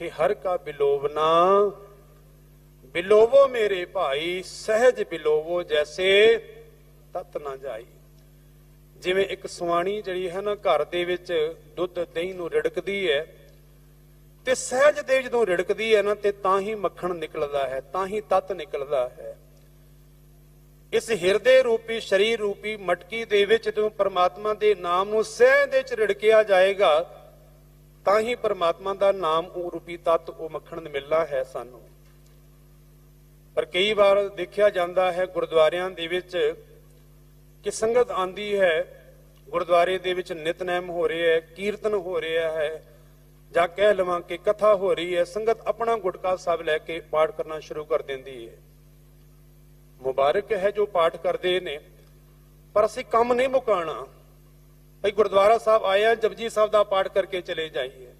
ਕਿ ਹਰ ਕਾ ਬਿਲੋਵਨਾ, ਬਿਲੋਵੋ ਮੇਰੇ ਭਾਈ, ਸਹਿਜ ਬਿਲੋਵੋ ਜੈਸੇ ਤਤ ਨਾ ਜਾਈ। ਜਿਵੇਂ ਇੱਕ ਸੁਆਣੀ ਜਿਹੜੀ ਹੈ ਨਾ, ਘਰ ਦੇ ਵਿੱਚ ਦੁੱਧ ਦਹੀਂ ਨੂੰ ਰਿੜਕਦੀ ਹੈ, ਤੇ ਸਹਿਜ ਦੇ ਜਦੋਂ ਰਿੜਕਦੀ ਹੈ ਨਾ, ਤੇ ਤਾਂ ਹੀ ਮੱਖਣ ਨਿਕਲਦਾ ਹੈ, ਤਾਂ ਹੀ ਤਤ ਨਿਕਲਦਾ ਹੈ। ਇਸ ਹਿਰਦੇ ਰੂਪੀ, ਸ਼ਰੀਰ ਰੂਪੀ ਮਟਕੀ ਦੇ ਵਿੱਚ ਜਦੋਂ ਪਰਮਾਤਮਾ ਦੇ ਨਾਮ ਨੂੰ ਸਹਿਜ ਦੇ ਵਿੱਚ ਰਿੜਕਿਆ ਜਾਏਗਾ ਤਾਂ ਹੀ ਪਰਮਾਤਮਾ ਦਾ ਨਾਮ ਉਹ ਰੂਪੀ ਤਤ ਉਹ ਮੱਖਣ ਮਿਲਣਾ ਹੈ ਸਾਨੂੰ। ਪਰ ਕਈ ਵਾਰ ਦੇਖਿਆ ਜਾਂਦਾ ਹੈ ਗੁਰਦੁਆਰਿਆਂ ਦੇ ਵਿੱਚ ਕਿ ਸੰਗਤ ਆਂਦੀ ਹੈ, ਗੁਰਦੁਆਰੇ ਦੇ ਵਿੱਚ ਨਿਤਨੇਮ ਹੋ ਰਿਹਾ ਹੈ, ਕੀਰਤਨ ਹੋ ਰਿਹਾ ਹੈ, ਜਾਂ ਕਹਿ ਲਵਾਂ ਕਿ ਕਥਾ ਹੋ ਰਹੀ ਹੈ, ਸੰਗਤ ਆਪਣਾ ਗੁਟਕਾ ਸਾਹਿਬ ਲੈ ਕੇ ਪਾਠ ਕਰਨਾ ਸ਼ੁਰੂ ਕਰ ਦਿੰਦੀ ਹੈ। ਮੁਬਾਰਕ ਹੈ ਜੋ ਪਾਠ ਕਰਦੇ ਨੇ, ਪਰ ਅਸੀਂ ਕੰਮ ਨਹੀਂ ਮੁਕਾਣਾ ਭਈ ਗੁਰਦੁਆਰਾ ਸਾਹਿਬ ਆਏ ਆ, ਜਪਜੀ ਸਾਹਿਬ ਦਾ ਪਾਠ ਕਰਕੇ ਚਲੇ ਜਾਈਏ।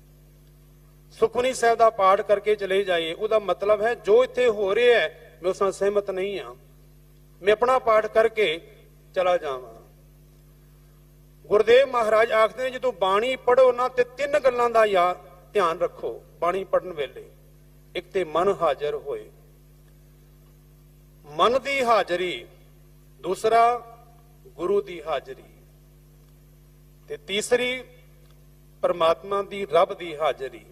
ਸੁਖਮਨੀ ਸਾਹਿਬ ਦਾ ਪਾਠ ਕਰਕੇ ਚਲੇ ਜਾਈਏ। ਉਹਦਾ ਮਤਲਬ ਹੈ, ਜੋ ਇੱਥੇ ਹੋ ਰਿਹਾ ਹੈ, ਮੈਂ ਉਸ ਨਾਲ ਸਹਿਮਤ ਨਹੀਂ ਹਾਂ। ਮੈਂ ਆਪਣਾ ਪਾਠ ਕਰਕੇ ਚਲਾ ਜਾਵਾਂ। ਗੁਰਦੇਵ ਮਹਾਰਾਜ ਆਖਦੇ ਨੇ, ਜਦੋਂ ਬਾਣੀ ਪੜੋ ਨਾ, ਤੇ ਤਿੰਨ ਗੱਲਾਂ ਦਾ ਯਾ, ਧਿਆਨ ਰੱਖੋ। ਬਾਣੀ ਪੜਨ ਵੇਲੇ ਇੱਕ ਤੇ ਮਨ ਹਾਜ਼ਰ ਹੋਏ। ਮਨ ਦੀ ਹਾਜ਼ਰੀ, ਦੂਸਰਾ ਗੁਰੂ ਦੀ ਹਾਜ਼ਰੀ। ਤੇ ਤੀਸਰੀ ਪਰਮਾਤਮਾ ਦੀ ਰੱਬ ਦੀ ਹਾਜ਼ਰੀ।